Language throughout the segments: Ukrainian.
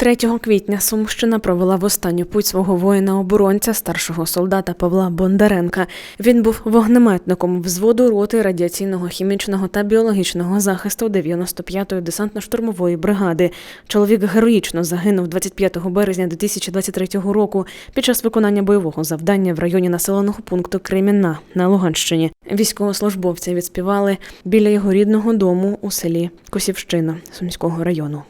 3 квітня Сумщина провела в останню путь свого воїна-оборонця, старшого солдата Павла Бондаренка. Він був вогнеметником взводу роти радіаційного, хімічного та біологічного захисту 95-ї десантно-штурмової бригади. Чоловік героїчно загинув 25 березня 2023 року під час виконання бойового завдання в районі населеного пункту Кремінна на Луганщині. Військовослужбовці відспівали біля його рідного дому у селі Косівщина Сумського району.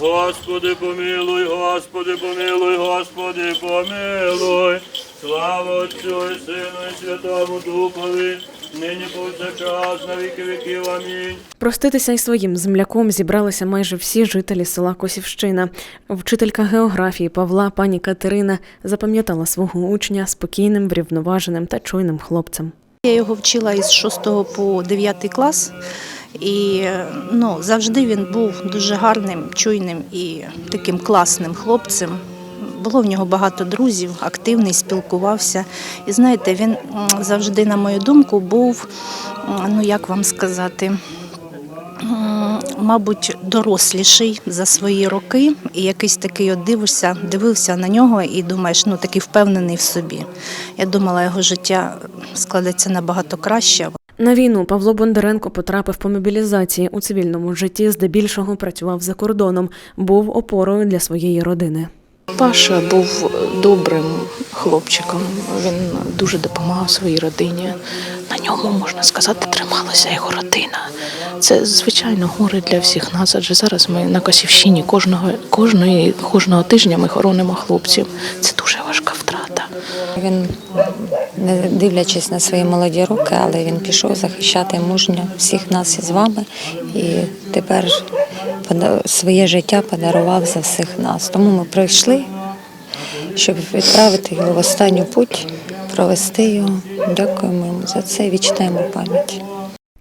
Господи помилуй, Господи помилуй, Господи помилуй. Слава Отцю і Сину і Святому Духові, нині повсякчас на віки віків. Амінь. Проститися із своїм земляком зібралися майже всі жителі села Косівщина. Вчителька географії Павла, пані Катерина, запам'ятала свого учня спокійним, врівноваженим та чуйним хлопцем. Я його вчила із 6 по 9 клас, і ну, завжди він був дуже гарним, чуйним і таким класним хлопцем. Було в нього багато друзів, активний, спілкувався. І знаєте, він завжди, на мою думку, був, ну як вам сказати, мабуть, доросліший за свої роки, і якийсь такий от дивишся, дивився на нього і думаєш, ну такий впевнений в собі. Я думала, його життя складеться набагато краще. На війну Павло Бондаренко потрапив по мобілізації у цивільному житті, здебільшого працював за кордоном, був опорою для своєї родини. Паша був добрим хлопчиком. Він дуже допомагав своїй родині. На ньому можна сказати, трималася його родина. Це звичайно горе для всіх нас. Адже зараз ми на Косівщині кожного кожної кожного тижня ми хоронимо хлопців. Це дуже важка втрата. Він, не дивлячись на свої молоді роки, але він пішов захищати мужньо всіх нас із вами і тепер своє життя подарував за всіх нас. Тому ми прийшли, щоб відправити його в останню путь, провести його. Дякуємо йому за це і відчитаємо пам'ять.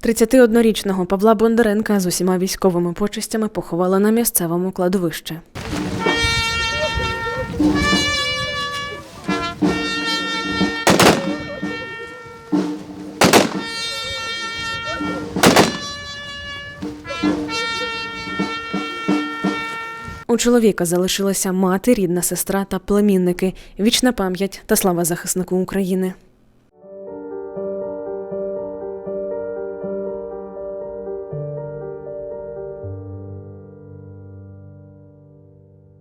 31-річного Павла Бондаренка з усіма військовими почестями поховали на місцевому кладовищі. У чоловіка залишилася мати, рідна сестра та племінники. Вічна пам'ять та слава захиснику України.